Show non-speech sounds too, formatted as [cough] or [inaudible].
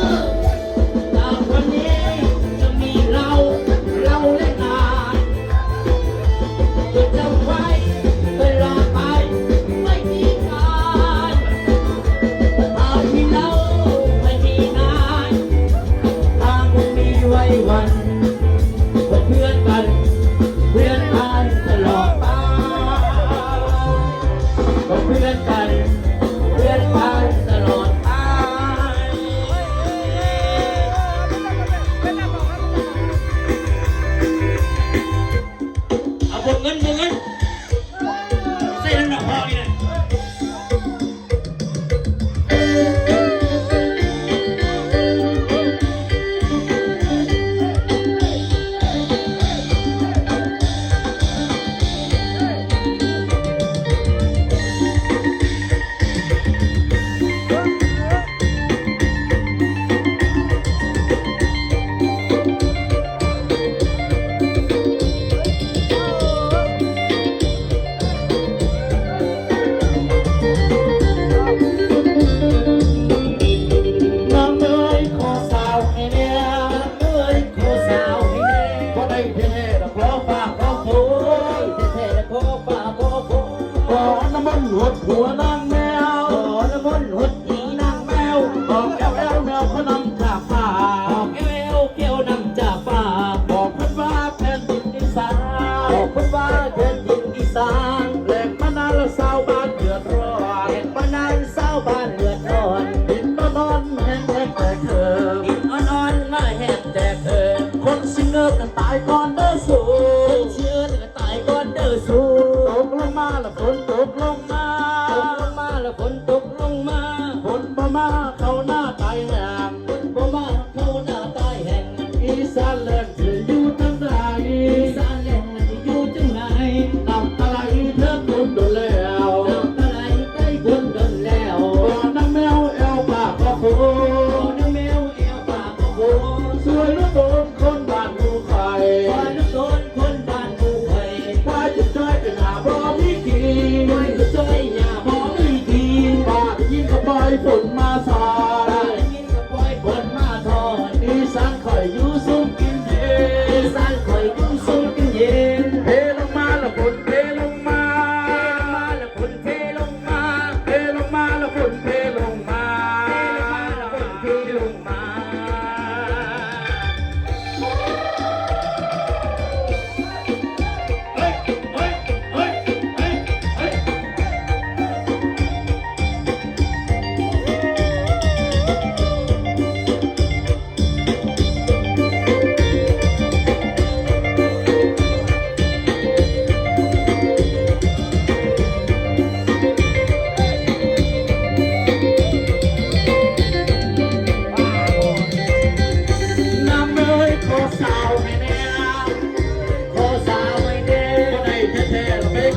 Oh! [gasps] [gasps] หดหัวนางแมวขอน้มนหดหีนางแมวบอกแอวแอวแมวเขานำจากป่าบอกแอวเอวแก้วนำจากป่าบอกเพื่อนว่าแผ่นดินอีสานบอกเพื่อนว่าแผ่นดินอีสานแหลกมานานลสาวบ้านเดือดร้อนแหลกมานานสาวบ้านเดือดร้อนดินมานอนแห้งแห้ต่เธอดินอ่อนอนมาแห้งแต่เธอคนสิงเงิบกัตายก่อนเด้อสูคนเชื่อกัตายก่อนเด้อสูตกลงมาแล้วฝนตกลงมา con ฝนมาสา